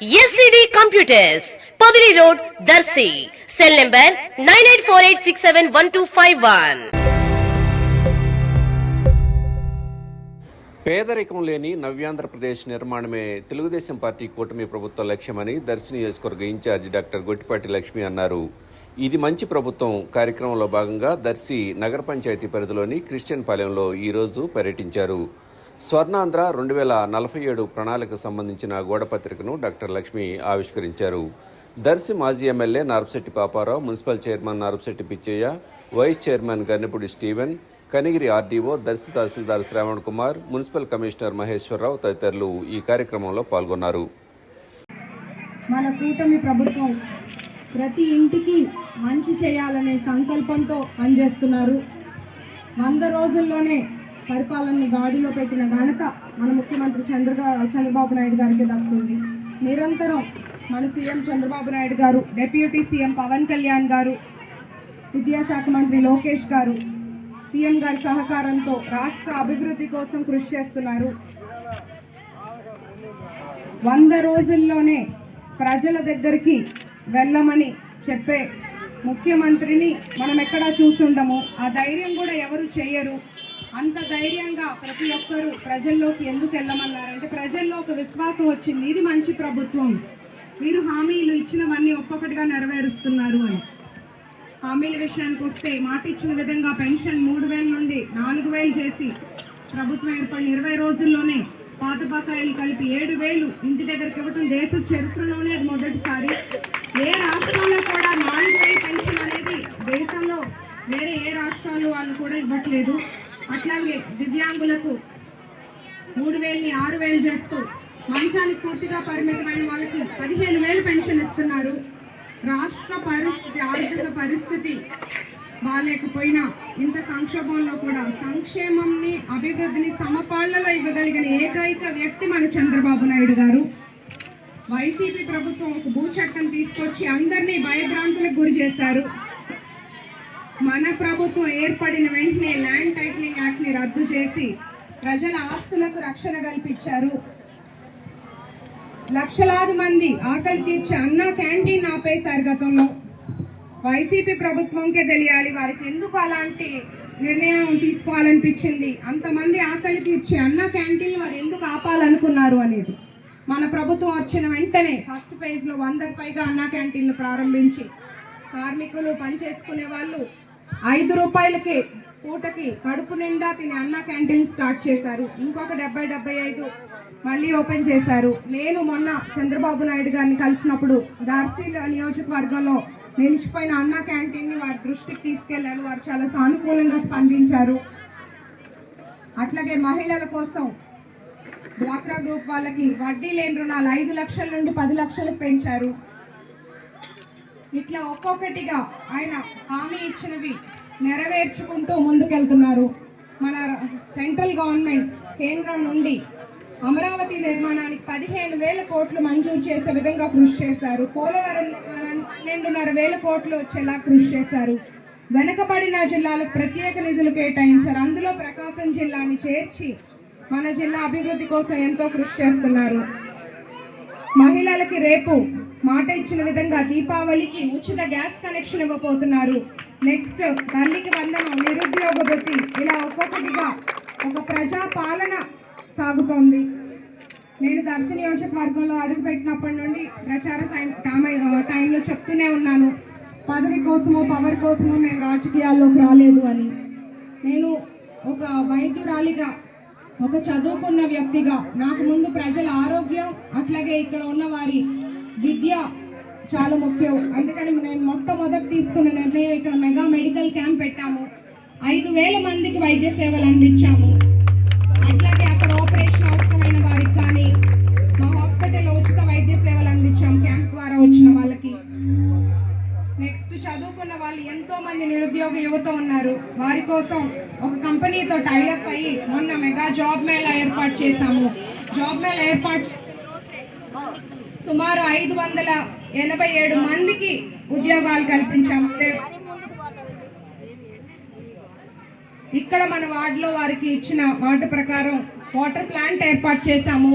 SCD computers Padili road Darsi cell number nine eight four eight six seven one two five one పేదరికం లేని Navyandhra Pradesh నిర్మాణమే Telugu Desam party కూటమి ప్రభుత్వ లక్ష్యమని దర్శి నియోజకవర్గ ఇన్ఛార్జి డాక్టర్ గొట్టిపాటి లక్ష్మి అన్నారు. ఇది మంచి ప్రభుత్వం కార్యక్రమంలో భాగంగా దర్శి నగర పంచాయతీ పరిధిలోని క్రిస్టియన్ పాలెంలో ఈరోజు పర్యటించారు. స్వర్ణాంధ్ర రెండు వేల నలభై ఏడు ప్రణాళికకు సంబంధించిన గోడపత్రికను డాక్టర్ లక్ష్మి ఆవిష్కరించారు. దర్శి మాజీ MLA Narpasetti Paparao municipal chairman Narpasetti Pichaiah vice chairman Gannepudi Steven Kanigiri RDO Darsi tahsildar Shravan Kumar municipal commissioner Maheswararao తదితరులు ఈ కార్యక్రమంలో పాల్గొన్నారు. మన కూటమి ప్రభుత్వం ప్రతి ఇంటికి మంచి చేయాలనే సంకల్పంతో పనిచేస్తున్నారు. వంద రోజుల్లోనే పరిపాలనని గాడిలో పెట్టిన ఘనత మన ముఖ్యమంత్రి చంద్రగా చంద్రబాబు నాయుడు గారికి దక్కుతుంది. నిరంతరం మన సీఎం చంద్రబాబు నాయుడు గారు డెప్యూటీ సీఎం పవన్ కళ్యాణ్ గారు విద్యాశాఖ మంత్రి లోకేష్ గారు సీఎం గారి సహకారంతో రాష్ట్ర అభివృద్ధి కోసం కృషి చేస్తున్నారు. వంద రోజుల్లోనే ప్రజల దగ్గరికి వెళ్ళమని చెప్పే ముఖ్యమంత్రిని మనం ఎక్కడా చూసుండము ఆ ధైర్యం కూడా ఎవరు చేయరు అంత ధైర్యంగా ప్రతి ఒక్కరూ ప్రజల్లోకి ఎందుకు వెళ్ళమన్నారంటే ప్రజల్లో ఒక విశ్వాసం వచ్చింది. ఇది మంచి ప్రభుత్వం. మీరు హామీలు ఇచ్చినవన్నీ ఒక్కొక్కటిగా నెరవేరుస్తున్నారు అని. హామీల విషయానికి వస్తే మాట ఇచ్చిన విధంగా పెన్షన్ మూడు వేల నుండి నాలుగు వేలు చేసి ప్రభుత్వం ఏర్పడిన ఇరవై రోజుల్లోనే పాత బకాయిలు కలిపి ఏడు వేలు ఇంటి దగ్గరికి ఇవ్వటం దేశ చరిత్రలోనే అది మొదటిసారి. ఏ రాష్ట్రంలో కూడా నాలుగు వేలు పెన్షన్ అనేది దేశంలో వేరే ఏ రాష్ట్రాల్లో వాళ్ళు కూడా ఇవ్వట్లేదు. అట్లాగే దివ్యాంగులకు మూడు వేలని ఆరు వేలు చేస్తూ మంచానికి పూర్తిగా పరిమితమైన వాళ్ళకి పదిహేను వేలు పెన్షన్ ఇస్తున్నారు. రాష్ట్ర పరిస్థితి ఆర్థిక పరిస్థితి బాగాలేకపోయినా ఇంత సంక్షోభంలో కూడా సంక్షేమంని అభివృద్ధిని సమపాళ్ళలో ఇవ్వగలిగిన ఏకైక వ్యక్తి మన చంద్రబాబు నాయుడు గారు. వైసీపీ ప్రభుత్వం ఒక భూ చట్టం తీసుకొచ్చి అందరినీ భయభ్రాంతులకు గురి చేశారు. మన ప్రభుత్వం ఏర్పడిన వెంటనే ల్యాండ్ టైటిలింగ్ యాక్ట్ని రద్దు చేసి ప్రజల ఆస్తులకు రక్షణ కల్పించారు. లక్షలాది మంది ఆకలి తీర్చి అన్న క్యాంటీన్ ఆపేశారు గతంలో వైసీపీ ప్రభుత్వంకే తెలియాలి. వారికి ఎందుకు అలాంటి నిర్ణయం తీసుకోవాలనిపించింది? అంతమంది ఆకలి తీర్చి అన్న క్యాంటీన్ వారు ఎందుకు ఆపాలనుకున్నారు అనేది. మన ప్రభుత్వం వచ్చిన వెంటనే ఫస్ట్ ఫేజ్లో వందకు పైగా అన్న క్యాంటీన్లు ప్రారంభించి కార్మికులు పనిచేసుకునే వాళ్ళు ఐదు రూపాయలకే పూటకి కడుపు నిండా తినే అన్న క్యాంటీన్ స్టార్ట్ చేశారు. ఇంకొక డెబ్బై డెబ్బై ఐదు మళ్ళీ ఓపెన్ చేశారు. నేను మొన్న చంద్రబాబు నాయుడు గారిని కలిసినప్పుడు దార్సీల నియోజకవర్గంలో నిలిచిపోయిన అన్న క్యాంటీన్ని వారి దృష్టికి తీసుకెళ్ళారు. వారు చాలా సానుకూలంగా స్పందించారు. అట్లాగే మహిళల కోసం డ్వాక్రా గ్రూప్ వాళ్ళకి వడ్డీ లేని రుణాలు ఐదు లక్షల నుండి పది లక్షలకు పెంచారు. ఇట్లా ఒక్కొక్కటిగా ఆయన హామీ ఇచ్చినవి నెరవేర్చుకుంటూ ముందుకెళ్తున్నారు. మన సెంట్రల్ గవర్నమెంట్ కేంద్రం నుండి అమరావతి నిర్మాణానికి పదిహేను వేల కోట్లు మంజూరు చేసే విధంగా కృషి చేశారు. పోలవరం నిర్మాణానికి పన్నెండున్నర వేల కోట్లు వచ్చేలా కృషి చేశారు. వెనుకబడిన జిల్లాలకు ప్రత్యేక నిధులు కేటాయించారు. అందులో ప్రకాశం జిల్లాని చేర్చి మన జిల్లా అభివృద్ధి కోసం ఎంతో కృషి చేస్తున్నారు. మహిళలకి రేపు మాట ఇచ్చిన విధంగా దీపావళికి ఉచిత గ్యాస్ కనెక్షన్ ఇవ్వబోతున్నారు. నెక్స్ట్ తల్లికి వందనం నిరుద్యోగ వృత్తి ఇలా ఒక్కొక్కటిగా ఒక ప్రజా పాలన సాగుతోంది. నేను దర్శ నియోజకవర్గంలో అడుగుపెట్టినప్పటి నుండి ప్రచార టైంలో చెప్తూనే ఉన్నాను. పదవి కోసమో పవర్ కోసమో మేము రాజకీయాల్లోకి రాలేదు అని. నేను ఒక వైద్యురాలిగా ఒక చదువుకున్న వ్యక్తిగా నాకు ముందు ప్రజల ఆరోగ్యం అట్లాగే ఇక్కడ ఉన్న వారి విద్య చాలా ముఖ్యం. అందుకని నేను మొట్టమొదటి తీసుకున్న నిర్ణయం ఇక్కడ మెగా మెడికల్ క్యాంప్ పెట్టాము. ఐదు వేల మందికి వైద్య సేవలు అందించాము. టైఅప్ అయ్యి మొన్న మెగా జాబ్ మేళ ఏర్పాటు చేశాము. జాబ్ మేళ ఏర్పాటు చేసిన రోజే సుమారు ఐదు వందల ఎనభై ఏడు మందికి ఉద్యోగాలు కల్పించాము. అంటే ఇక్కడ మన వార్డులో వారికి ఇచ్చిన మాట ప్రకారం వాటర్ ప్లాంట్ ఏర్పాటు చేశాము.